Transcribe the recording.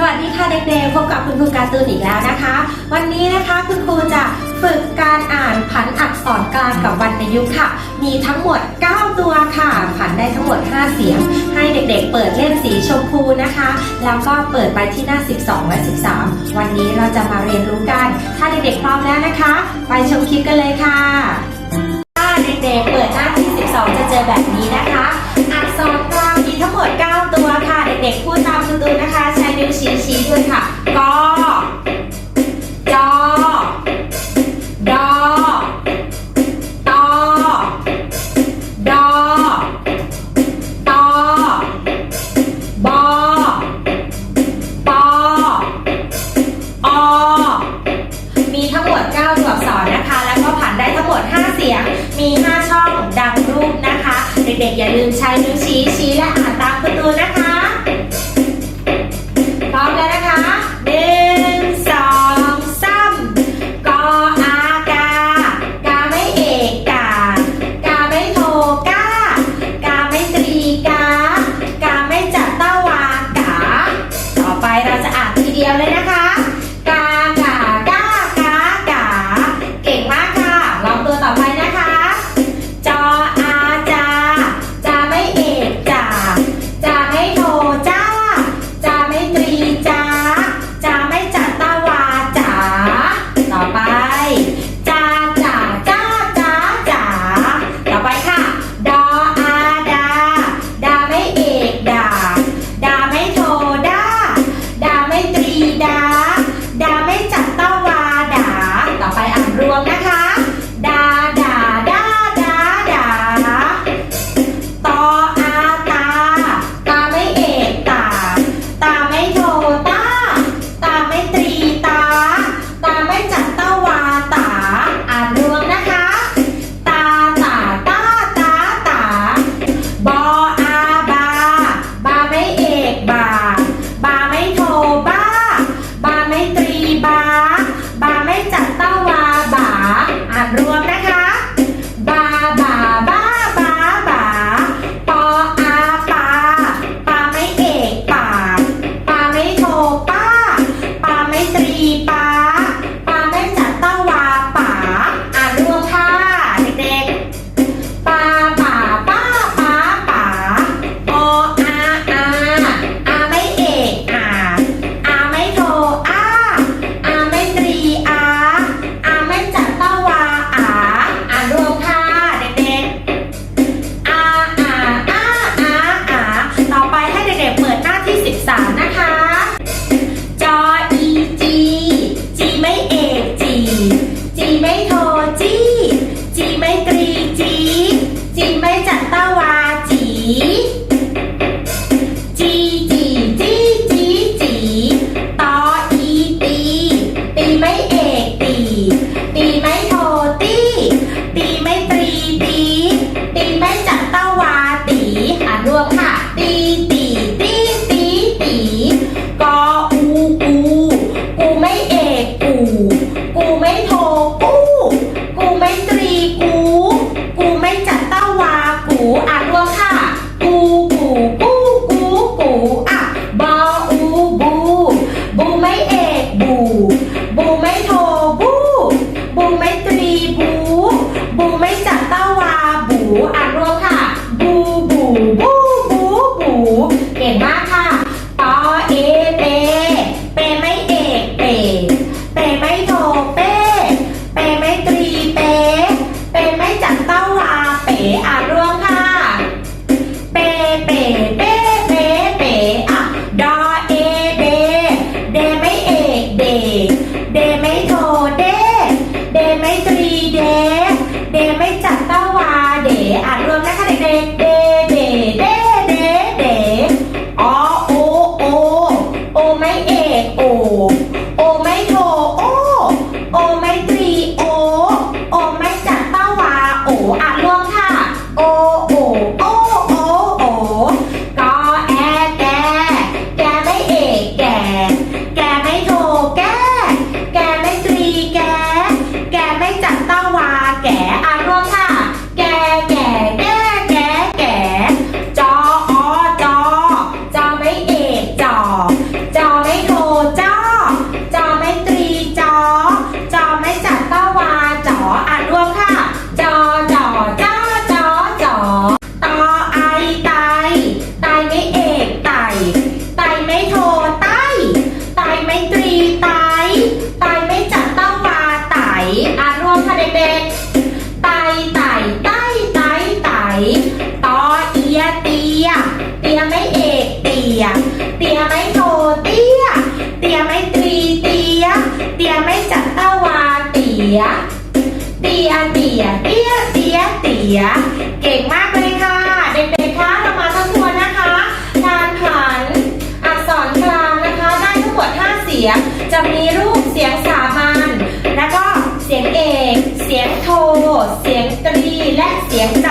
สวัสดีค่ะเด็กๆ พบกับคุณครูการ์ตูนอีกแล้วนะคะ วันนี้นะคะคุณครูจะฝึกการอ่านผันอักษรกลางกับวรรณยุกต์ค่ะ มีทั้งหมด 9 ตัวค่ะ ผันได้ทั้งหมด 5 เสียง ให้เด็กๆ เปิดเล่มสีชมพูนะคะ แล้วก็เปิดไปที่หน้า 12 และ 13 วันนี้เราจะมาเรียนรู้กัน ถ้าเด็กๆ พร้อมแล้วนะคะ ไปชมคลิปกันเลยค่ะ ด็กๆ อย่าลืมใช้นิ้วชี้ชี้และียไม่เอกเตีย เตียไม่โตเตียเตียไม่ตรีเตีย เตียไม่จัตวาเตีย เตียเตียเตียเตียเตีย เก่งมากเลยค่ะ เด็กๆคะเรามาทั้บทวนนะคะทานขันอักษรกลางนะคะได้ทั้งหมดห้าเสียง จะมีรูปเสียงสามัญแล้วก็เสียงเอก เสียงโท เสียงตรีและเสียงจ